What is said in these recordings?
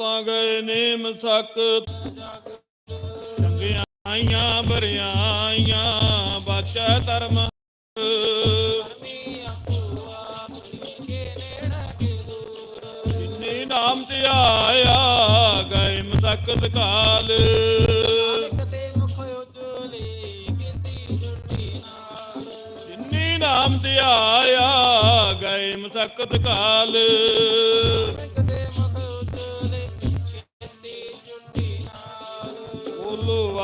ਤਾਂ ਗਏ ਨੇਮ ਸਕ। ਚੰਗੀਆਂ ਆਈਆਂ ਬਰਿਆਈਆਂ ਬਾਚਾ ਧਰਮ। ਜਿਨੇ ਨਾਮ ਤੇ ਆਇਆ, ਗਏ ਮਸਕਤ ਕਾਲ ਜਿਨੇ ਨਾਮ ਤੇ ਆਇਆ, ਗਏ ਮਸਕਤ ਕਾਲ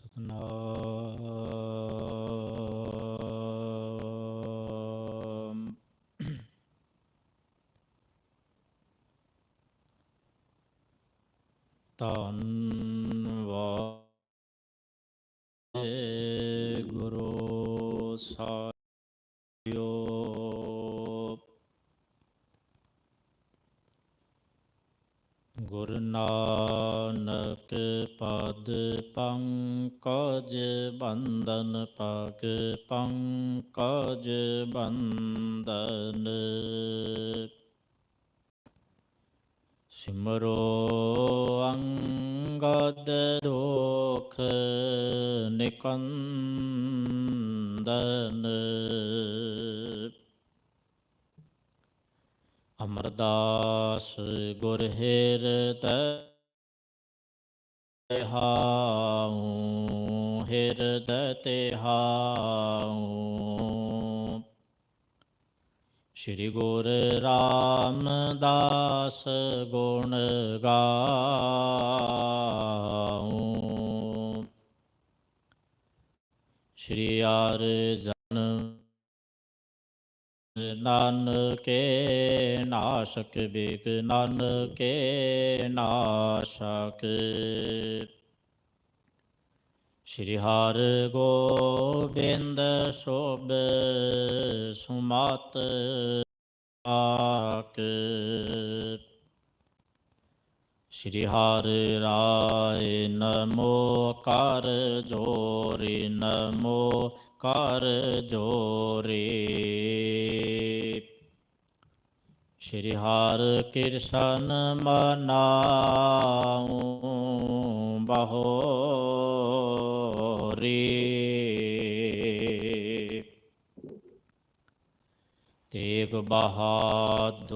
ਸਤਨਾਮ ਧੰਨਵਾਦ ਗੁਰੂ ਸਾਹਿਓ ਗੁਰੂ ਨਾਨਕ ਪਦ ਪੰਕਜ ਬੰਦਨ ਪਗ ਪੰਕਜ ਬੰਦਨ ਸਿਮਰੋ ਅੰਗਦ ਦੋਖ ਨਿਕੰਦਨ। ਅਮਰਦਾਸ ਗੁਰ ਹਿਰਦੈ ਹਾਉ ਹਿਰਦੈ ਤੇ ਹਾਉ। ਸ੍ਰੀ ਗੁਰ ਰਾਮਦਾਸ ਗੁਣ ਗਾਉ। ਸ੍ਰੀ ਆਰ ਜਨ ਨਾਨਕੇ ਨਾਸ਼ਕ ਬਿਗ ਨਾਨਕੇ ਨਾਸ਼ਕ। ਸ਼੍ਰੀ ਹਰ ਗੋਬਿੰਦ ਸੋਭ ਸੁਮਤ ਆਕ। ਸ਼੍ਰੀ ਹਰਿ ਰਾਏ, ਨਮੋ ਕਰ ਜੋਰੀ, ਨਮੋ ਕਰ ਜੋਰੀ ਸ਼੍ਰੀ ਹਰਿ ਕਿਰਸ਼ਨ ਮਨਾਉ ਬਹੋਰੀ ਤੇਗ ਬਹਾਦੁਰ